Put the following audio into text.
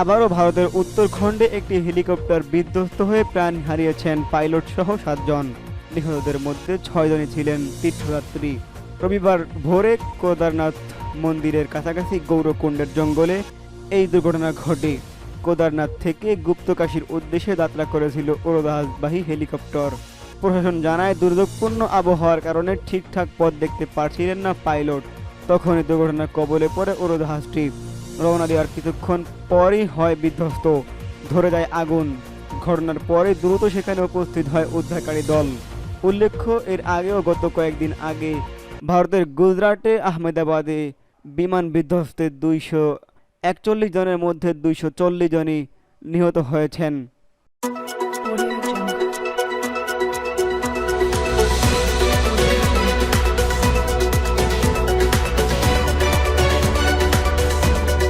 আবারও ভারতের উত্তরখণ্ডে একটি হেলিকপ্টার বিধ্বস্ত হয়ে প্রাণ হারিয়েছেন পাইলট সহ সাতজন। নিহতদের মধ্যে ছয়জনই ছিলেন তীর্থযাত্রী। রবিবার ভোরে কেদারনাথ মন্দিরের কাছাকাছি গৌরকুণ্ডের জঙ্গলে এই দুর্ঘটনা ঘটে। কেদারনাথ থেকে গুপ্তকাশীর উদ্দেশ্যে যাত্রা করেছিল উড়োজাহাজবাহী হেলিকপ্টার। প্রশাসন জানায়, দুর্যোগপূর্ণ আবহাওয়ার কারণে ঠিকঠাক পথ দেখতে পারছিলেন না পাইলট। তখনই দুর্ঘটনার কবলে পড়ে উড়োজাহাজটি রওনা দেওয়ার কিছুক্ষণ পরই হয় বিধ্বস্ত। ধরে যায় আগুন। ঘটনার পরে দ্রুত সেখানে উপস্থিত হয় উদ্ধারকারী দল। উল্লেখ্য, এর আগেও গত কয়েকদিন আগে ভারতের গুজরাটে আহমেদাবাদে বিমান বিধ্বস্তে দুইশো একচল্লিশ জনের মধ্যে দুইশো চল্লিশ জনই নিহত হয়েছেন।